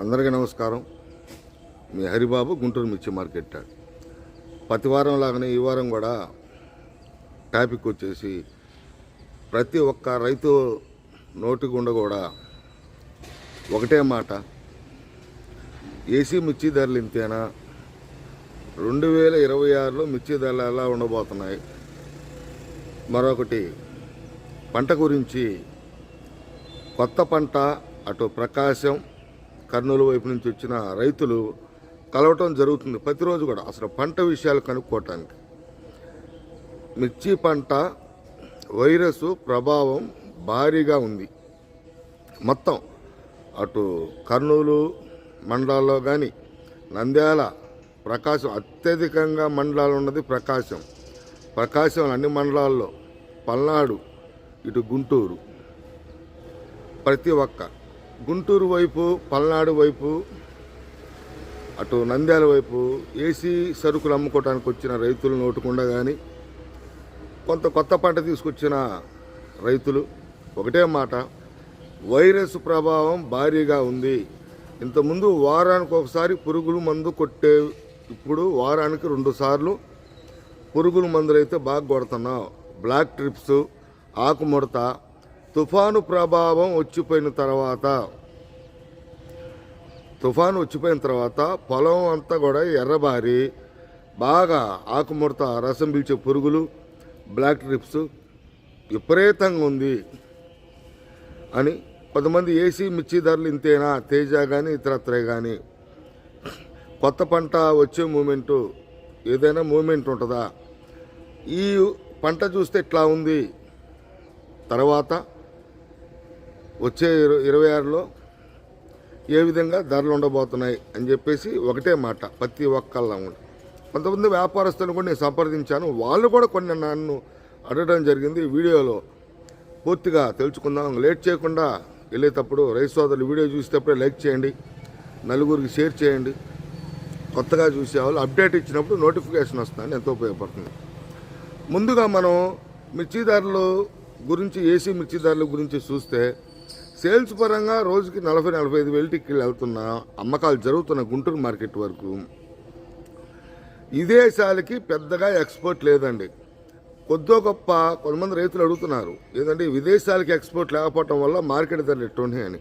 అందరికీ నమస్కారం. మీ హరిబాబు గుంటూరు మిర్చి మార్కెట్ ప్రతి వారం లాగానే ఈ వారం కూడా టాపిక్ వచ్చేసి ప్రతి ఒక్క రైతు నోటి గుండె కూడా ఒకటే మాట. ఏసీ మిర్చి ధరలు ఇంతేనా? రెండు వేల ఇరవై ఆరులో మిర్చి ధరలు ఎలా ఉండబోతున్నాయి? మరొకటి పంట గురించి కొత్త పంట అటు ప్రకాశం కర్నూలు వైపు నుంచి వచ్చిన రైతులు కలవటం జరుగుతుంది ప్రతిరోజు కూడా. అసలు పంట విషయాలు కనుక్కోవటానికి మిర్చి పంట వైరస్ ప్రభావం భారీగా ఉంది. మొత్తం అటు కర్నూలు మండలాల్లో కానీ నంద్యాల ప్రకాశం అత్యధికంగా మండలాలు ఉన్నది ప్రకాశం. ప్రకాశం అన్ని మండలాల్లో పల్నాడు ఇటు గుంటూరు. ప్రతి ఒక్క గుంటూరు వైపు పల్నాడు వైపు అటు నంద్యాల వైపు ఏసీ సరుకులు అమ్ముకోవడానికి వచ్చిన రైతులు నోటుకుండా కానీ కొంత కొత్త పంట తీసుకొచ్చిన రైతులు. ఒకటే మాట వైరస్ ప్రభావం భారీగా ఉంది. ఇంతకుముందు వారానికి ఒకసారి పురుగుల మందు కొట్టే ఇప్పుడు వారానికి రెండు సార్లు పురుగుల మందులు అయితే బాగా కొడుతున్నాం. బ్లాక్ ట్రిప్స్ ఆకుముడత తుఫాను ప్రభావం వచ్చిపోయిన తర్వాత తుఫాను వచ్చిపోయిన తర్వాత పొలం అంతా కూడా ఎర్రబారి బాగా ఆకుముడత రసం పీల్చే పురుగులు బ్లాక్ ట్రిప్స్ విపరీతంగా ఉంది అని కొంతమంది ఏసీ మిర్చి ధరలు ఇంతేనా తేజ కానీ ఇతరత్రే కానీ కొత్త పంట వచ్చే మూమెంటు ఏదైనా మూమెంట్ ఉంటుందా? ఈ పంట చూస్తే ఇట్లా ఉంది. తర్వాత వచ్చే ఇరవై ఆరులో ఏ విధంగా ధరలు ఉండబోతున్నాయి అని చెప్పేసి ఒకటే మాట ప్రతి ఒక్కళ్ళ కొంతమంది వ్యాపారస్తులను కూడా నేను సంప్రదించాను. వాళ్ళు కూడా కొన్ని నన్ను అడగడం జరిగింది వీడియోలో. పూర్తిగా తెలుసుకుందాం. లేట్ చేయకుండా వెళ్ళేటప్పుడు రైతు సోదరులు వీడియో చూసేటప్పుడే లైక్ చేయండి. నలుగురికి షేర్ చేయండి. కొత్తగా చూసే వాళ్ళు అప్డేట్ ఇచ్చినప్పుడు నోటిఫికేషన్ వస్తుందని ఎంతో ఉపయోగపడుతుంది. ముందుగా మనం మిర్చి ధరలు గురించి ఏసీ మిర్చి ధరల గురించి చూస్తే సేల్స్ పరంగా రోజుకి నలభై నలభై ఐదు వేలు టిక్కిలు వెళ్తున్న అమ్మకాలు జరుగుతున్న గుంటూరు మార్కెట్ వరకు విదేశాలకి పెద్దగా ఎక్స్పోర్ట్ లేదండి. కొద్దో గొప్ప కొంతమంది రైతులు అడుగుతున్నారు ఏదంటే విదేశాలకి ఎక్స్పోర్ట్ లేకపోవటం వల్ల మార్కెట్ ధరలు ఎట్టుండే అని.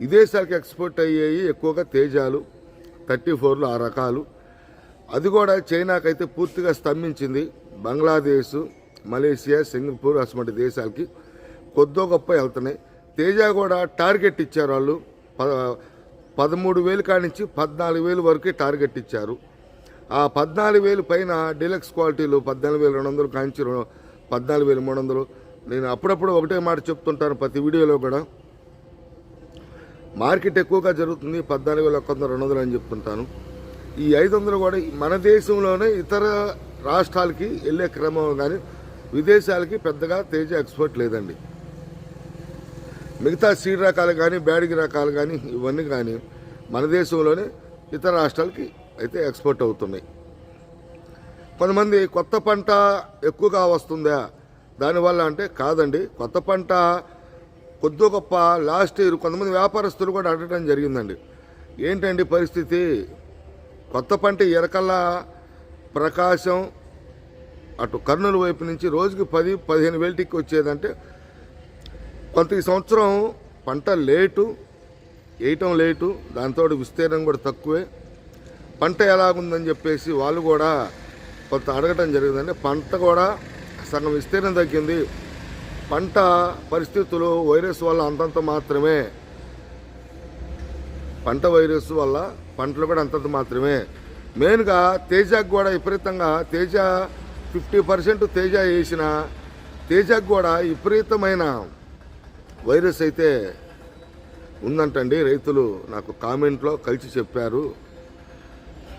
విదేశాలకి ఎక్స్పోర్ట్ అయ్యేవి ఎక్కువగా తేజాలు థర్టీ ఫోర్లు ఆ రకాలు. అది కూడా చైనాకైతే పూర్తిగా స్తంభించింది. బంగ్లాదేశ్ మలేషియా సింగపూర్ అటువంటి దేశాలకి కొద్దో గొప్ప వెళ్తున్నాయి. తేజ కూడా టార్గెట్ ఇచ్చారు వాళ్ళు. ప పదమూడు వేలు కానించి పద్నాలుగు వేలు వరకే టార్గెట్ ఇచ్చారు. ఆ పద్నాలుగు వేలు పైన డీలక్స్ క్వాలిటీలు పద్నాలుగు వేల రెండు వందలు కాంచి రెండు- పద్నాలుగు వేల మూడు వందలు. నేను అప్పుడప్పుడు ఒకటే మాట చెప్తుంటాను ప్రతి వీడియోలో కూడా. మార్కెట్ ఎక్కువగా జరుగుతుంది పద్నాలుగు వేల ఒక్క వందల రెండు వందలు అని చెప్తుంటాను. ఈ ఐదు వందలు కూడా మన దేశంలోనే ఇతర రాష్ట్రాలకి వెళ్ళే క్రమం కానీ విదేశాలకి పెద్దగా తేజ ఎక్స్పోర్ట్ లేదండి. మిగతా సీడ్ రకాలు కానీ బ్యాడిగి రకాలు కానీ ఇవన్నీ కానీ మన దేశంలోనే ఇతర రాష్ట్రాలకి అయితే ఎక్స్పోర్ట్ అవుతున్నాయి. కొంతమంది కొత్త పంట ఎక్కువగా వస్తుందా? దానివల్ల అంటే కాదండి. కొత్త పంట కొద్ది గొప్ప లాస్ట్ ఇయర్ కొంతమంది వ్యాపారస్తులు కూడా అడగడం జరిగిందండి. ఏంటండి పరిస్థితి? కొత్త పంట ఎరకల ప్రకాశం అటు కర్నూలు వైపు నుంచి రోజుకి పది పదిహేను వేలు టిక్కి వచ్చేదంటే కొంత ఈ సంవత్సరం పంట లేటు వేయటం లేటు దాంతో విస్తీర్ణం కూడా తక్కువే. పంట ఎలాగుందని చెప్పేసి వాళ్ళు కూడా కొంత అడగటం జరిగిందండి పంట కూడా సగం విస్తీర్ణం తగ్గింది. పంట పరిస్థితులు వైరస్ వల్ల అంతంత మాత్రమే. పంట వైరస్ వల్ల పంటలు కూడా అంతంత మాత్రమే. మెయిన్గా తేజాకు కూడా విపరీతంగా తేజ ఫిఫ్టీ పర్సెంట్ తేజ వేసిన తేజాకు కూడా విపరీతమైన వైరస్ అయితే ఉందంటండి. రైతులు నాకు కామెంట్లో కలిసి చెప్పారు.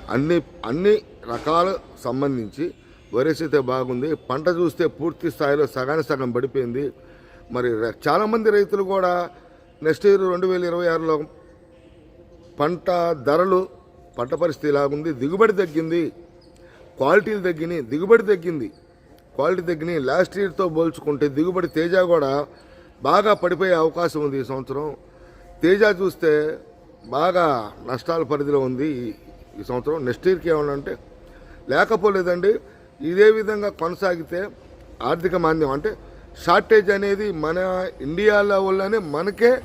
అన్ని అన్ని రకాల సంబంధించి వైరస్ అయితే బాగుంది. పంట చూస్తే పూర్తి స్థాయిలో సగానికి సగం పడిపోయింది. మరి చాలామంది రైతులు కూడా నెక్స్ట్ ఇయర్ రెండు వేల ఇరవై ఆరులో పంట ధరలు పంట పరిస్థితి ఇలాగుంది. దిగుబడి తగ్గింది. క్వాలిటీలు తగ్గినాయి. దిగుబడి తగ్గింది. క్వాలిటీ తగ్గినాయి. లాస్ట్ ఇయర్తో పోల్చుకుంటే దిగుబడి తేజ కూడా బాగా పడిపోయే అవకాశం ఉంది ఈ సంవత్సరం. తేజ చూస్తే బాగా నష్టాల పరిధిలో ఉంది ఈ- సంవత్సరం. నెక్స్ట్ ఇయర్కి ఏమన్నా అంటే లేకపోలేదండి ఇదే విధంగా కొనసాగితే ఆర్థిక మాంద్యం అంటే షార్టేజ్ అనేది మన ఇండియాలో వల్లనే మనకే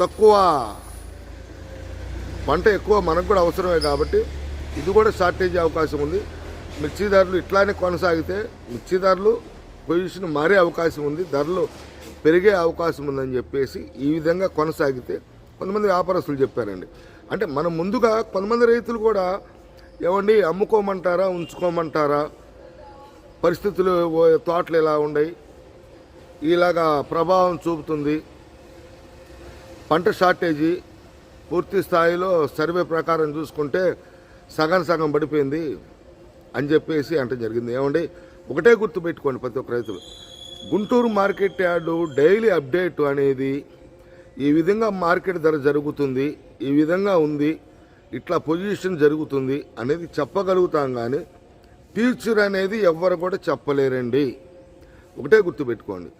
తక్కువ పంట ఎక్కువ మనకు కూడా అవసరమే కాబట్టి ఇది కూడా షార్టేజ్ అవకాశం ఉంది. మిర్చి ధరలు ఇట్లానే కొనసాగితే మిర్చి ధరలు పొజిషన్ మారే అవకాశం ఉంది. ధరలు పెరిగే అవకాశం ఉందని చెప్పేసి ఈ విధంగా కొనసాగితే కొంతమంది వ్యాపారస్తులు చెప్పారండి. అంటే మనం ముందుగా కొంతమంది రైతులు కూడా ఏమండి అమ్ముకోమంటారా ఉంచుకోమంటారా? పరిస్థితులు తోటలు ఎలా ఉన్నాయి ఇలాగా ప్రభావం చూపుతుంది. పంట షార్టేజీ పూర్తి స్థాయిలో సర్వే ప్రకారం చూసుకుంటే సగం సగం పడిపోయింది అని చెప్పేసి అంటే జరిగింది. ఏమండి ఒకటే గుర్తు పెట్టుకోండి ప్రతి ఒక్క రైతులు. Guntur market yard daily update అనేది ఈ విధంగా మార్కెట్ ధర జరుగుతుంది ఈ విధంగా ఉంది ఇట్లా పొజిషన్ జరుగుతుంది అనేది చెప్పగలుగుతాం కానీ ఫ్యూచర్ అనేది ఎవ్వరు కూడా చెప్పలేరండి. ఒకటే గుర్తుపెట్టుకోండి.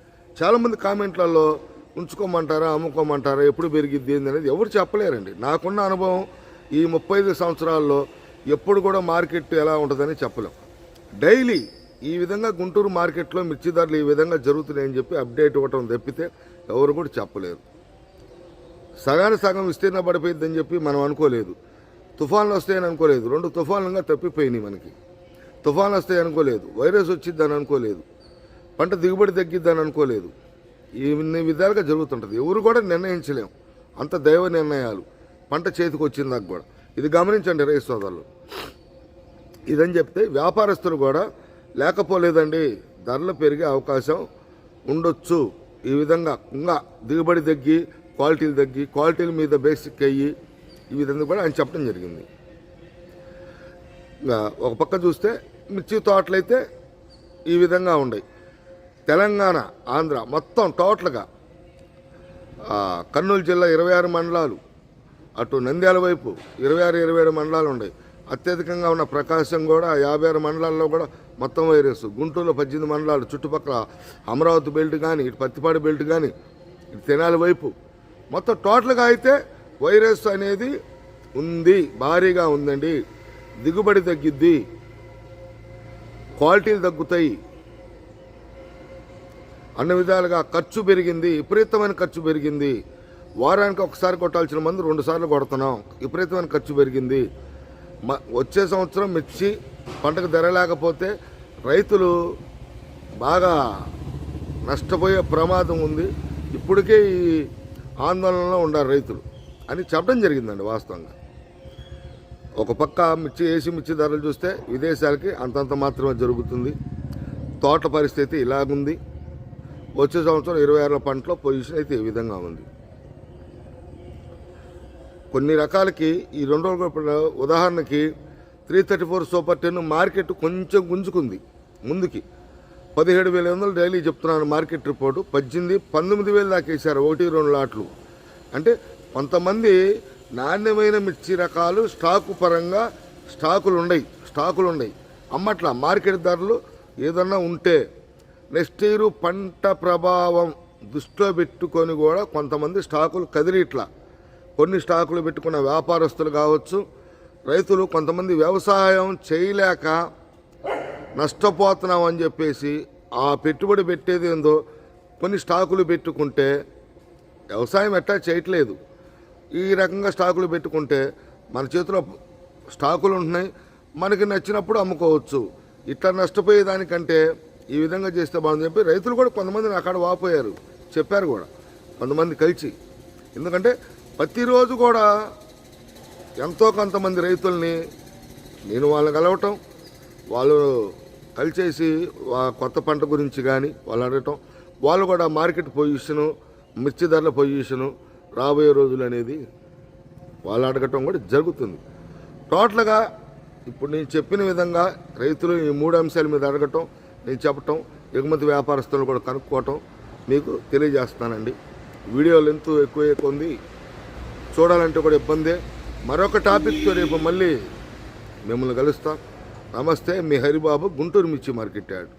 చాలామంది కామెంట్లలో ఉంచుకోమంటారా అమ్ముకోమంటారా ఎప్పుడు పెరిగిద్ది ఏంది అనేది ఎవరు చెప్పలేరండి. నాకున్న అనుభవం ఈ ముప్పై ఐదు సంవత్సరాల్లో ఎప్పుడు కూడా మార్కెట్ ఎలా ఉంటుందని చెప్పలేం. డైలీ ఈ విధంగా గుంటూరు మార్కెట్లో మిర్చి ధరలు ఈ విధంగా జరుగుతున్నాయని చెప్పి అప్డేట్ ఇవ్వటం తప్పితే ఎవరు కూడా చెప్పలేరు. సగాన సగం విస్తీర్ణ పడిపోయిందని చెప్పి మనం అనుకోలేదు. తుఫాన్లు వస్తాయని అనుకోలేదు. రెండు తుఫాన్లుగా తప్పిపోయినాయి మనకి. తుఫాన్లు వస్తాయి అనుకోలేదు. వైరస్ వచ్చిద్దని అనుకోలేదు. పంట దిగుబడి తగ్గిద్దని అనుకోలేదు. ఇన్ని విధాలుగా జరుగుతుంటుంది. ఎవరు కూడా నిర్ణయించలేము అంత దైవ నిర్ణయాలు. పంట చేతికి వచ్చిందాక కూడా. ఇది గమనించండి రైతు సోదరులు. ఇదని చెప్తే వ్యాపారస్తులు కూడా లేకపోలేదండి. ధరలు పెరిగే అవకాశం ఉండొచ్చు. ఈ విధంగా ఇంకా దిగుబడి తగ్గి క్వాలిటీలు తగ్గి క్వాలిటీల మీద బేసిక్ అయ్యి ఈ విధంగా కూడా ఆయన చెప్పడం జరిగింది. ఇంకా ఒక పక్క చూస్తే మిర్చి తోటలైతే ఈ విధంగా ఉన్నాయి తెలంగాణ ఆంధ్ర మొత్తం టోటల్గా కర్నూలు జిల్లా ఇరవై ఆరు మండలాలు అటు నంద్యాల వైపు ఇరవై ఆరు ఇరవై ఏడు మండలాలు ఉన్నాయి అత్యధికంగా ఉన్న ప్రకాశం కూడా యాభై ఆరు మండలాల్లో కూడా మొత్తం వైరస్. గుంటూరులో పద్దెనిమిది మండలాలు చుట్టుపక్కల అమరావతి బెల్ట్ కానీ ఇటు పత్తిపాడు బెల్ట్ కానీ ఇటు తెనాలి వైపు. మొత్తం టోటల్గా అయితే వైరస్ అనేది ఉంది భారీగా ఉందండి. దిగుబడి తగ్గిద్ది క్వాలిటీలు తగ్గుతాయి. అన్ని విధాలుగా ఖర్చు పెరిగింది విపరీతమైన ఖర్చు పెరిగింది. వారానికి ఒకసారి కొట్టాల్సిన మందు రెండు సార్లు కొడుతున్నాం విపరీతమైన ఖర్చు పెరిగింది. వచ్చే సంవత్సరం మిర్చి పంటకు ధర లేకపోతే రైతులు బాగా నష్టపోయే ప్రమాదం ఉంది. ఇప్పటికే ఈ ఆందోళనలో ఉండారు రైతులు అని చెప్పడం జరిగిందండి వాస్తవంగా. ఒక పక్క మిర్చి ఏసి మిర్చి ధరలు చూస్తే విదేశాలకి అంతంత మాత్రమే జరుగుతుంది. తోట పరిస్థితి ఇలాగుంది. వచ్చే సంవత్సరం ఇరవై ఆరుల పంటలో పొజిషన్ అయితే ఈ విధంగా ఉంది. కొన్ని రకాలకి ఈ రెండు రోజుల ఉదాహరణకి three thirty four super ten market కొంచెం గుంజుకుంది ముందుకి. పదిహేడు వేల వందలు డైలీ చెప్తున్నాను మార్కెట్ రిపోర్టు. పద్దెనిమిది పంతొమ్మిది వేలు దాకా వేశారు ఒకటి రెండు లాట్లు. అంటే కొంతమంది నాణ్యమైన మిర్చి రకాలు స్టాకు పరంగా స్టాకులు ఉన్నాయి స్టాకులు ఉన్నాయి అమ్మట్ల మార్కెట్ ధరలు ఏదన్నా ఉంటే నెక్స్ట్ ఇయర్ పంట ప్రభావం దృష్టిలో పెట్టుకొని కూడా కొంతమంది స్టాకులు కదిలిట్లా కొన్ని స్టాకులు పెట్టుకున్న వ్యాపారస్తులు కావచ్చు రైతులు కొంతమంది వ్యవసాయం చేయలేక నష్టపోతున్నాం అని చెప్పేసి ఆ పెట్టుబడి పెట్టేది ఏందో కొన్ని స్టాకులు పెట్టుకుంటే వ్యవసాయం ఎట్టా చేయట్లేదు. ఈ రకంగా స్టాకులు పెట్టుకుంటే మన చేతిలో స్టాకులు ఉంటున్నాయి మనకి నచ్చినప్పుడు అమ్ముకోవచ్చు. ఇట్లా నష్టపోయేదానికంటే ఈ విధంగా చేస్తే బాగుంది చెప్పి రైతులు కూడా కొంతమంది అక్కడ వాపోయారు. చెప్పారు కూడా కొంతమంది కలిసి. ఎందుకంటే ప్రతిరోజు కూడా ఎంతో కొంతమంది రైతుల్ని నేను వాళ్ళని కలవటం వాళ్ళు కలిసేసి వా- కొత్త పంట గురించి కానీ వాళ్ళు అడగటం వాళ్ళు కూడా మార్కెట్ పొజిషను మిర్చి ధరల పొజిషను రాబోయే రోజులు అనేది వాళ్ళు అడగటం కూడా జరుగుతుంది. టోటల్గా ఇప్పుడు నేను చెప్పిన విధంగా రైతులు ఈ మూడు అంశాల మీద అడగటం నేను చెప్పటం ఎగుమతి వ్యాపారస్తులు కూడా కనుక్కోవటం మీకు తెలియజేస్తానండి వీడియో లెంత్ ఎక్కువ ఎక్కువ ఉంది చూడాలంటే కూడా ఇబ్బందే. మరొక టాపిక్తో రేపు మళ్ళీ మిమ్మల్ని కలుస్తాం. నమస్తే మీ హరిబాబు గుంటూరు మిర్చి మార్కెట్ యాడ్